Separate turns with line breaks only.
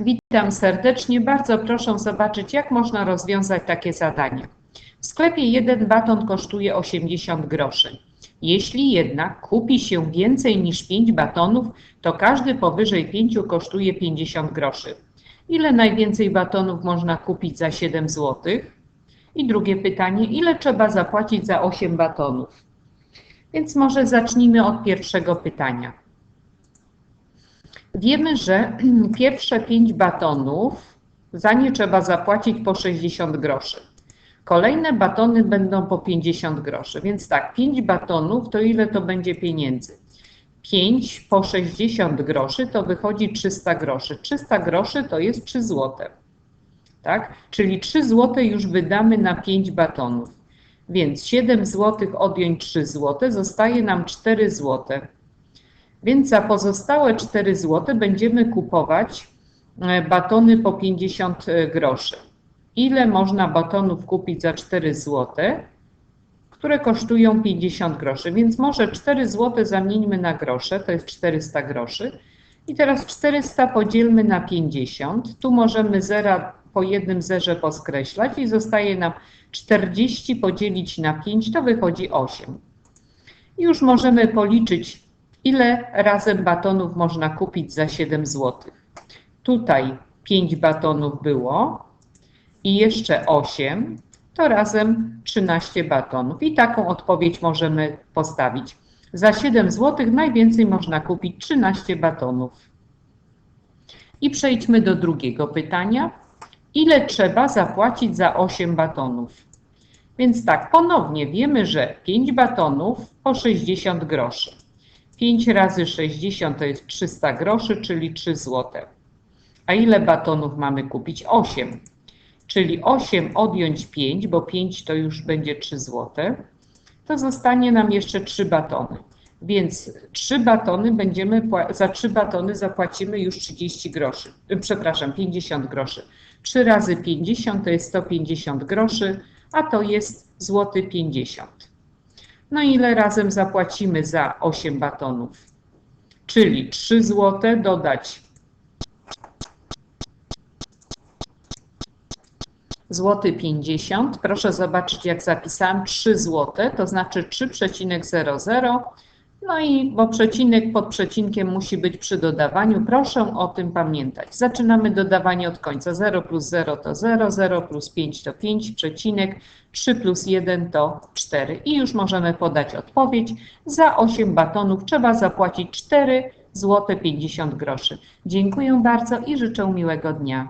Witam serdecznie. Bardzo proszę zobaczyć, jak można rozwiązać takie zadanie. W sklepie jeden baton kosztuje 80 groszy. Jeśli jednak kupi się więcej niż 5 batonów, to każdy powyżej 5 kosztuje 50 groszy. Ile najwięcej batonów można kupić za 7 zł? I drugie pytanie, ile trzeba zapłacić za 8 batonów? Więc może zacznijmy od pierwszego pytania. Wiemy, że pierwsze 5 batonów za nie trzeba zapłacić po 60 groszy. Kolejne batony będą po 50 groszy, więc tak, 5 batonów to ile to będzie pieniędzy? 5 po 60 groszy to wychodzi 300 groszy. 300 groszy to jest 3 złote. Tak? Czyli 3 złote już wydamy na 5 batonów. Więc 7 złotych odjąć 3 złote, zostaje nam 4 złote. Więc za pozostałe 4 zł będziemy kupować e, batony po 50 groszy. Ile można batonów kupić za 4 zł, które kosztują 50 groszy? Więc może 4 zł zamieńmy na grosze, to jest 400 groszy. I teraz 400 podzielmy na 50. Tu możemy zera po jednym zerze poskreślać i zostaje nam 40 podzielić na 5, to wychodzi 8. I już możemy policzyć ile razem batonów można kupić za 7 zł. Tutaj 5 batonów było i jeszcze 8, to razem 13 batonów. I taką odpowiedź możemy postawić. Za 7 zł najwięcej można kupić 13 batonów. I przejdźmy do drugiego pytania. Ile trzeba zapłacić za 8 batonów? Więc tak, ponownie wiemy, że 5 batonów po 60 groszy. 5 razy 60 to jest 300 groszy, czyli 3 zł. A ile batonów mamy kupić? 8. Czyli 8 odjąć 5, bo 5 to już będzie 3 zł, to zostanie nam jeszcze 3 batony. Więc 3 batony będziemy, za 3 batony zapłacimy już 30 groszy, przepraszam, 50 groszy. 3 razy 50 to jest 150 groszy, a to jest złoty 50. No i ile razem zapłacimy za 8 batonów? Czyli 3 zł dodać złoty 50. Proszę zobaczyć, jak zapisałam 3 zł, to znaczy 3,00. No i bo przecinek pod przecinkiem musi być przy dodawaniu, proszę o tym pamiętać. Zaczynamy dodawanie od końca. 0 plus 0 to 0, 0 plus 5 to 5, przecinek, 3 plus 1 to 4. I już możemy podać odpowiedź. Za 8 batonów trzeba zapłacić 4 zł 50 groszy. Dziękuję bardzo i życzę miłego dnia.